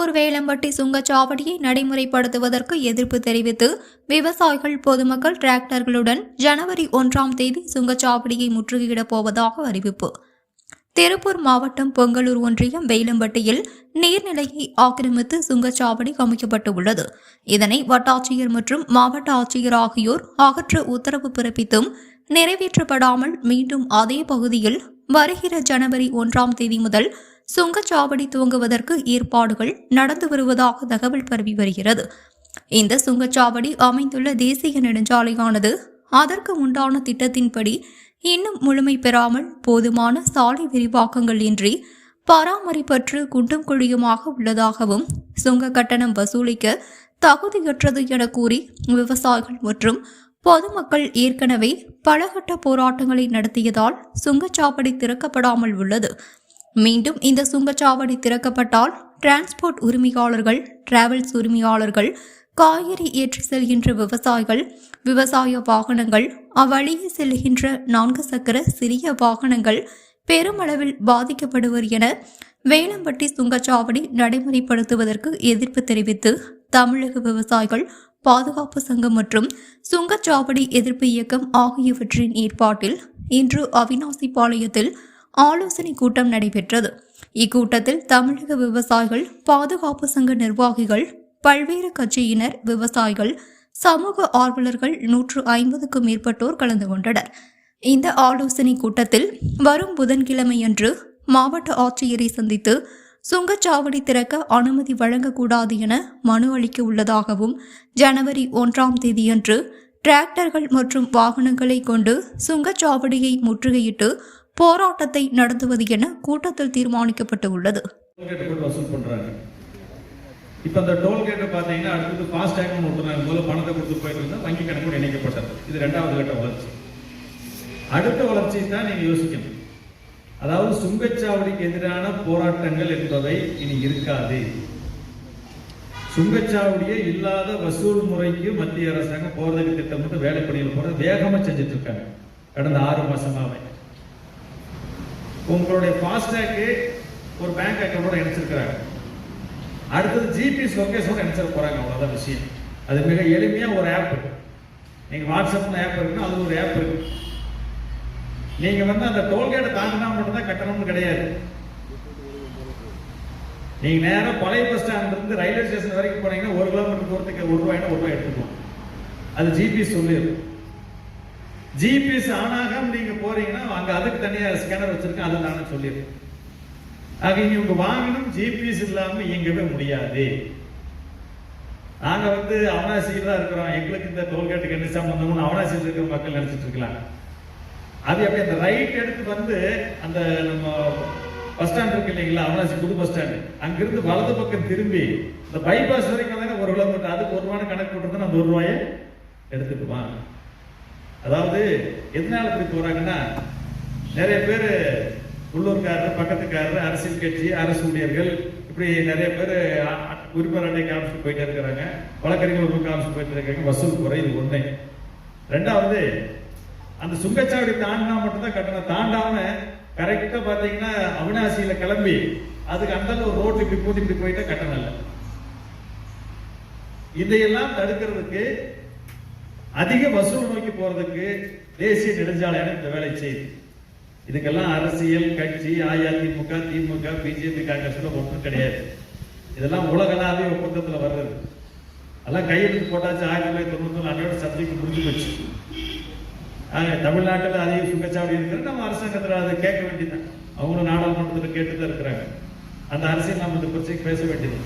திருப்பூர் வேலம்பட்டி சுங்கச்சாவடியை நடைமுறைப்படுத்துவதற்கு எதிர்ப்பு தெரிவித்து விவசாயிகள் பொதுமக்கள் டிராக்டர்களுடன் ஜனவரி ஒன்றாம் தேதி சுங்கச்சாவடியை முற்றுகையிடப் போவதாக அறிவிப்பு. திருப்பூர் மாவட்டம் பொங்கலூர் ஒன்றியம் வேலம்பட்டியில் நீர்நிலையை ஆக்கிரமித்து சுங்கச்சாவடி அமைக்கப்பட்டுள்ளது. இதனை வட்டாட்சியர் மற்றும் மாவட்ட ஆட்சியர் ஆகியோர் அகற்ற உத்தரவு பிறப்பித்தும் நிறைவேற்றப்படாமல் மீண்டும் அதே பகுதியில் வருகிற ஜனவரி ஒன்றாம் தேதி முதல் சுங்கச்சாவடி துவங்குவதற்கு ஏற்பாடுகள் நடந்து வருவதாக தகவல் பரவி வருகிறது. இந்த சுங்கச்சாவடி அமைந்துள்ள தேசிய நெடுஞ்சாலையானது அதற்கு உண்டான திட்டத்தின்படி இன்னும் முழுமை பெறாமல் போதுமான சாலை விரிவாக்கங்கள் இன்றி பராமரிப்பற்று குண்டும் குழியுமாக உள்ளதாகவும் சுங்க கட்டணம் வசூலிக்க தகுதியற்றது என கூறி விவசாயிகள் மற்றும் பொதுமக்கள் ஏற்கனவே பலகட்ட போராட்டங்களை நடத்தியதால் சுங்கச்சாவடி திறக்கப்படாமல் உள்ளது. மீண்டும் இந்த சுங்கச்சாவடி திறக்கப்பட்டால் டிரான்ஸ்போர்ட் உரிமையாளர்கள் டிராவல்ஸ் உரிமையாளர்கள் காய்கறி ஏற்றி செல்கின்ற விவசாயிகள் விவசாய வாகனங்கள் அவ்வழியே செல்கின்ற நான்கு சக்கர சிறிய வாகனங்கள் பெருமளவில் பாதிக்கப்படுவர் என வேளம்பட்டி சுங்கச்சாவடி நடைமுறைப்படுத்துவதற்கு எதிர்ப்பு தெரிவித்து தமிழக விவசாயிகள் பாதுகாப்பு சங்கம் மற்றும் சுங்கச்சாவடி எதிர்ப்பு இயக்கம் ஆகியவற்றின் ஏற்பாட்டில் இன்று அவினாசி பாளையத்தில் ஆலோசனை கூட்டம் நடைபெற்றது. இக்கூட்டத்தில் தமிழக விவசாயிகள் பாதுகாப்பு சங்க நிர்வாகிகள் பல்வேறு கட்சியினர் விவசாயிகள் சமூக ஆர்வலர்கள் நூற்று ஐம்பதுக்கும் மேற்பட்டோர் கலந்து கொண்டனர். இந்த ஆலோசனை கூட்டத்தில் வரும் புதன்கிழமையன்று மாவட்ட ஆட்சியரை சந்தித்து சுங்கச்சாவடி திறக்க அனுமதி வழங்கக்கூடாது என மனு அளிக்க உள்ளதாகவும் ஜனவரி ஒன்றாம் தேதியன்று டிராக்டர்கள் மற்றும் வாகனங்களை கொண்டு சுங்கச்சாவடியை முற்றுகையிட்டு போராட்டத்தை நடத்துவது என கூட்டத்தில் தீர்மானிக்கப்பட்டு உள்ளது டோல்கேட் போட்டு வசூல் பண்றாங்க. இப்போ அந்த டோல்கேட்டை பார்த்தீங்கன்னா அடுத்தது ஃபாஸ்டேக்னு விட்டுறாங்க முதல்ல பணத்தை கொடுத்து போயிட்டு இருந்தால் வங்கி கணக்கோடு இணைக்கப்பட்டது. இது ரெண்டாவது கட்ட வளர்ச்சி. அடுத்த வளர்ச்சி தான் நீங்க யோசிக்கணும். அதாவது சுங்கச்சாவடிக்கு எதிரான போராட்டங்கள் என்பவை இனி இருக்காது. சுங்கச்சாவடியே இல்லாத வசூல் முறைக்கு மத்திய அரசாங்கம் போறதுக்கு திட்டமிட்டு வேலைப்பணியில் போறது வேகமாக செஞ்சுட்டு இருக்காங்க. கடந்த ஆறு மாசமாவே. உங்களுடைய ஃபாஸ்டேக்கு ஒரு பேங்க் அக்கௌண்டோட இணைச்சிருக்கிறாங்க. அடுத்தது ஜிபிஎஸ் லொகேஷனோட இணைச்சிட போறாங்க அவ்வளோதான் விஷயம். அது மிக எளிமையாக ஒரு ஆப் நீங்கள் வாட்ஸ்அப்பில் ஆப் இருக்குன்னா அது ஒரு ஆப் இருக்கு. நீங்கள் வந்து அந்த டோல்கேட்டை தாண்டினா மட்டும்தான் கட்டணம்னு கிடையாது. நீங்கள் நேராக பழைய பஸ் ஸ்டாண்ட்லேருந்து ரயில்வே ஸ்டேஷன் வரைக்கும் போனீங்கன்னா ஒரு கிலோமீட்டர் தூரத்துக்கு ஒரு ரூபாய்னா ஒரு ரூபாய் எடுத்துக்கலாம். அது ஜிபிஎஸ் சொல்லிடும். ஜிபிஎஸ் ஆனாகாம நீங்க போறீங்கன்னா அங்க அதுக்கு தனியா ஸ்கேனர் வச்சிருக்கேன் அதை நானே சொல்லிடுறேன். ஆக இனி உங்க வாகனம் ஜிபிஎஸ் இல்லாம இயங்கவே முடியாது. நாங்க வந்து அவனாசியில் தான் இருக்கிறோம். எங்களுக்கு இந்த டோல்கேட்டுக்கு என்ன சம்பந்தம்னு அவனாசியில் இருக்கிற மக்கள் நினைச்சிட்டு இருக்கலாம். அது அப்படி அந்த ரைட் எடுத்து வந்து அந்த நம்ம பஸ் ஸ்டாண்ட் இருக்கு இல்லைங்களா? அவனாசி புது பஸ் ஸ்டாண்டு அங்கிருந்து வலது பக்கம் திரும்பி இந்த பைபாஸ் வரைக்கும் தானே ஒரு கிலோமீட்டர் அதுக்கு ஒரு ரூபான்னு கணக்கு போட்டுருந்தா அந்த ஒரு ரூபாயை எடுத்துக்குவான். அதாவது எதனால திருப்பி போறாங்கன்னா நிறைய பேர் உள்ளூர்காரர் பக்கத்துக்காரர் அரசியல் கட்சி அரசு ஊழியர்கள் இப்படி நிறைய பேர் உரிமை அண்டை காமிச்சு போயிட்டே இருக்கிறாங்க. வழக்கறிஞர் ஒரு காமிச்சு போயிட்டு இருக்காங்க. வசூல் குறை இது ஒண்ணு. ரெண்டாவது அந்த சுங்கச்சாவடி தாண்டினா மட்டும்தான் கட்டணம். தாண்டாம கரெக்டா பாத்தீங்கன்னா அவினாசியில கிளம்பி அதுக்கு அந்த ஒரு ரோட்டு இப்படி பூட்டி இப்படி போயிட்டா கட்டணம் இல்லை. இதையெல்லாம் தடுக்கிறதுக்கு அதிக வசூல் நோக்கி போறதுக்கு தேசிய நெடுஞ்சாலையான இந்த வேலை செய்யுது இதுக்கெல்லாம் அரசியல் கட்சி அஇஅதிமுக திமுக பிஜேபி காங்கிரஸ் ஒன்றும் கிடையாது. இதெல்லாம் உலகளாவிய ஒப்பந்தத்தில் வர்றது அதெல்லாம் கையெழுத்து போட்டாச்சு ஆயிரத்தி தொள்ளாயிரத்தி தொண்ணூத்தி அன்னையோட சப்ஜெக்ட் முடிஞ்சு போச்சு. ஆக தமிழ்நாட்டில் அதிக சுங்கச்சாவடி இருக்கிறது நம்ம அரசாங்கத்தில் அதை கேட்க வேண்டியதுதான். அவங்களும் நாடாளுமன்றத்தில் கேட்டு தான் இருக்கிறாங்க. அந்த அரசியல் நம்ம இந்த பிரச்சனைக்கு பேச வேண்டியது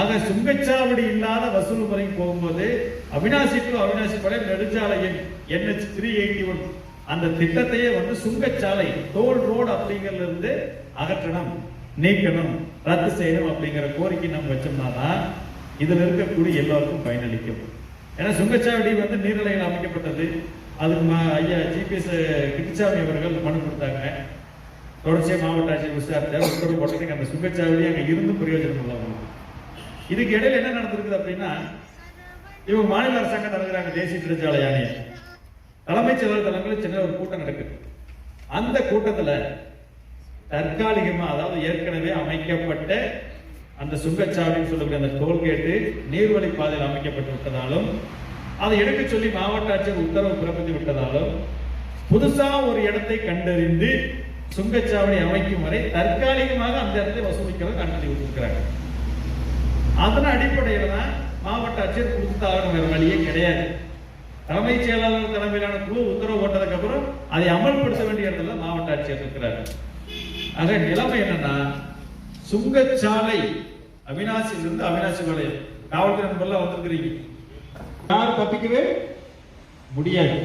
ஆக சுங்கச்சாவடி இல்லாத வசூல் முறை போகும்போது அவினாசி டு அவினாசி படை நெடுஞ்சாலை எண் என்ஹெச் த்ரீ எயிட்டி ஒன் அந்த திட்டத்தையே வந்து சுங்கச்சாலை டோல் ரோடு அப்படிங்கறதுல இருந்து அகற்றணும் நீக்கணும் ரத்து செய்யணும் அப்படிங்கிற கோரிக்கை நம்ம வச்சோம்னா தான் இதுல இருக்கக்கூடிய எல்லாருக்கும் பயனளிக்கும். ஏன்னா சுங்கச்சாவடி வந்து நீர்நிலையில் அமைக்கப்பட்டது. அதுக்கு ஐயா ஜிபிஎஸ் கிருஷ்ணசாமி அவர்கள் மனு கொடுத்தாங்க. தொடர்ச்சியாக மாவட்ட ஆட்சியர் விசாரித்தார். உத்தரவு போட்டதுக்கு அந்த சுங்கச்சாவடி அங்கே இருந்து பிரயோஜனம் இல்லை இதுக்கு இடையில என்ன நடந்திருக்குது அப்படின்னா இவங்க மாநில அரசாங்கம் நடக்கிறாங்க தேசிய நெடுஞ்சாலை ஆணையம் தலைமைச் செயலர் தலைமையில் சின்ன ஒரு கூட்டம் நடக்குது. அந்த கூட்டத்தில் தற்காலிகமாக அதாவது ஏற்கனவே அமைக்கப்பட்ட அந்த சுங்கச்சாவடின்னு சொல்லக்கூடிய அந்த டோல்கேட்டு நீர்வழி பாதையில் அமைக்கப்பட்டு விட்டதாலும் அதை எடுக்க சொல்லி மாவட்ட ஆட்சியர் உத்தரவு பிறப்பித்து விட்டதாலும் புதுசாக ஒரு இடத்தை கண்டறிந்து சுங்கச்சாவடி அமைக்கும் வரை தற்காலிகமாக அந்த இடத்தை வசூலிக்கிறது அனுமதி கொடுத்துருக்கிறாங்க. அதன் அடிப்படையில் தான் மாவட்ட ஆட்சியர் கொடுத்தாகணும் வேறு வழியே கிடையாது. தலைமைச் செயலாளர் தலைமையிலான குழு உத்தரவு போட்டதுக்கு அப்புறம் அதை அமல்படுத்த வேண்டிய இடத்துல மாவட்ட ஆட்சியர் இருக்கிறார். ஆக நிலைமை என்னன்னா சுங்கச்சாலை அவினாசியிலிருந்து அவினாசி வளையம் காவல்துறை நண்பர்லாம் வந்திருக்கிறீங்க. யாரும் தப்பிக்கவே முடியாது.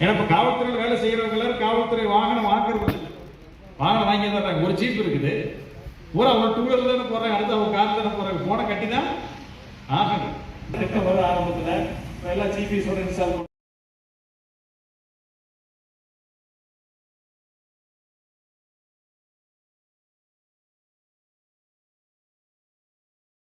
ஏன்னா இப்போ காவல்துறையில் வேலை செய்கிறவங்க எல்லாரும் காவல்துறை வாகனம் வாங்குறது. வாகனம் வாங்கி தர்றாங்க ஒரு ஜீப் இருக்குது. பூரா அவன் டூ வீலர் தானே போறாங்க அடுத்து அவங்க கார் தானே போறாங்க போன கட்டி தான் ஆகணும் திட்டம் வர ஆரம்பத்தில் எல்லாம் ஜிபிஎஸோட இன்ஸ்டால்